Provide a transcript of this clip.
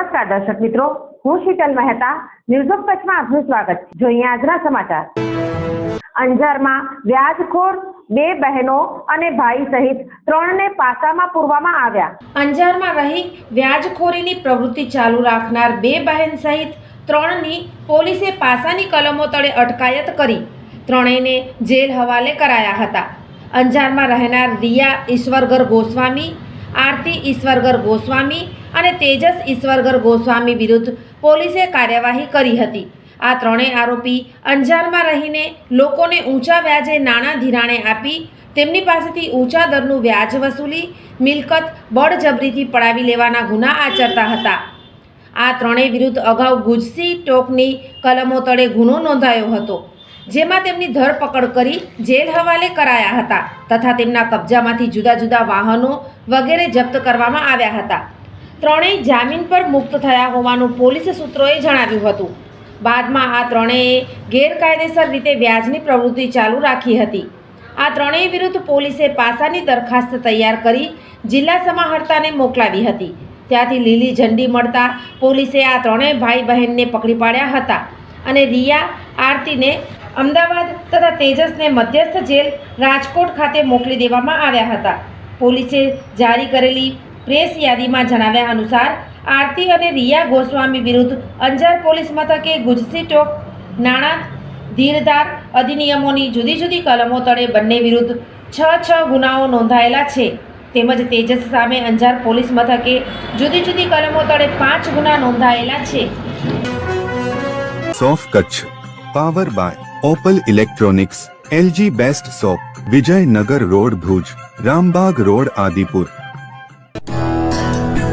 નમસ્કાર દર્શક મિત્રો, હું શીતલ મહેતા. ન્યૂઝ ઓફ કચ્છમાં આપનું સ્વાગત છે. જોઈએ આજના સમાચાર. અંજારમાં વ્યાજખોર બે બહેનો અને ભાઈ સહિત ત્રણને પાસામાં પૂરવામાં આવ્યા. અંજારમાં રહી વ્યાજખોરીની પ્રવૃત્તિ ચાલુ રાખનાર બે બહેન સહિત ત્રણની પોલીસે પાસાની કલમો તળે અટકાયત કરી. ત્રણેયને જેલ હવાલે કરાયા હતા. અંજારમાં રહેનાર રિયા ઈશ્વરગર ગોસ્વામી, આરતી ઈશ્વરગર ગોસ્વામી અને તેજસ ઈશ્વરગર ગોસ્વામી વિરુદ્ધ પોલીસે કાર્યવાહી કરી હતી. આ ત્રણેય આરોપી અંજારમાં રહીને લોકોને ઊંચા વ્યાજે નાણાં ધિરાણે આપી તેમની પાસેથી ઊંચા દરનું વ્યાજ વસૂલી મિલકત બળજબરીથી પડાવી લેવાના ગુના આચરતા હતા. આ ત્રણેય વિરુદ્ધ અગાઉ ગુજસી ટોકની કલમો તળે ગુનો નોંધાયો હતો, જેમાં તેમની ધરપકડ કરી જેલ હવાલે કરાયા હતા તથા તેમના કબજામાંથી જુદા જુદા વાહનો વગેરે જપ્ત કરવામાં આવ્યા હતા. ત્રણેય જામીન પર મુક્ત થયા હોવાનું પોલીસ સૂત્રોએ જણાવ્યું હતું. બાદમાં આ ત્રણેયે ગેરકાયદેસર રીતે વ્યાજની પ્રવૃત્તિ ચાલુ રાખી હતી. આ ત્રણેય વિરુદ્ધ પોલીસે પાસાની દરખાસ્ત તૈયાર કરી જિલ્લા સમાહર્તાને મોકલાવી હતી. ત્યાંથી લીલી ઝંડી મળતા પોલીસે આ ત્રણેય ભાઈ બહેનને પકડી પાડ્યા હતા અને રિયા, આરતીને અમદાવાદ તથા તેજસને મધ્યસ્થ જેલ રાજકોટ ખાતે મોકલી દેવામાં આવ્યા હતા. પોલીસે જારી કરેલી પ્રેસ યાદીમાં જણાવ્યા અનુસાર, આરતી અને રિયા ગોસ્વામી વિરુદ્ધ અંજાર પોલીસ મથકે ગુજસી ટોક, નાણાં, ધીરધાર અધિનિયમોની જુદી જુદી કલમો તળે બંને વિરુદ્ધ છ છ ગુનાઓ નોંધાયેલા છે. તેમજ તેજસ સામે અંજાર પોલીસ મથકે જુદી જુદી કલમો તળે પાંચ ગુના નોંધાયેલા છે. સોફ Kutch, power by opal electronics, LG best shop Vijaynagar road Bhuj, Rambag road Adipur.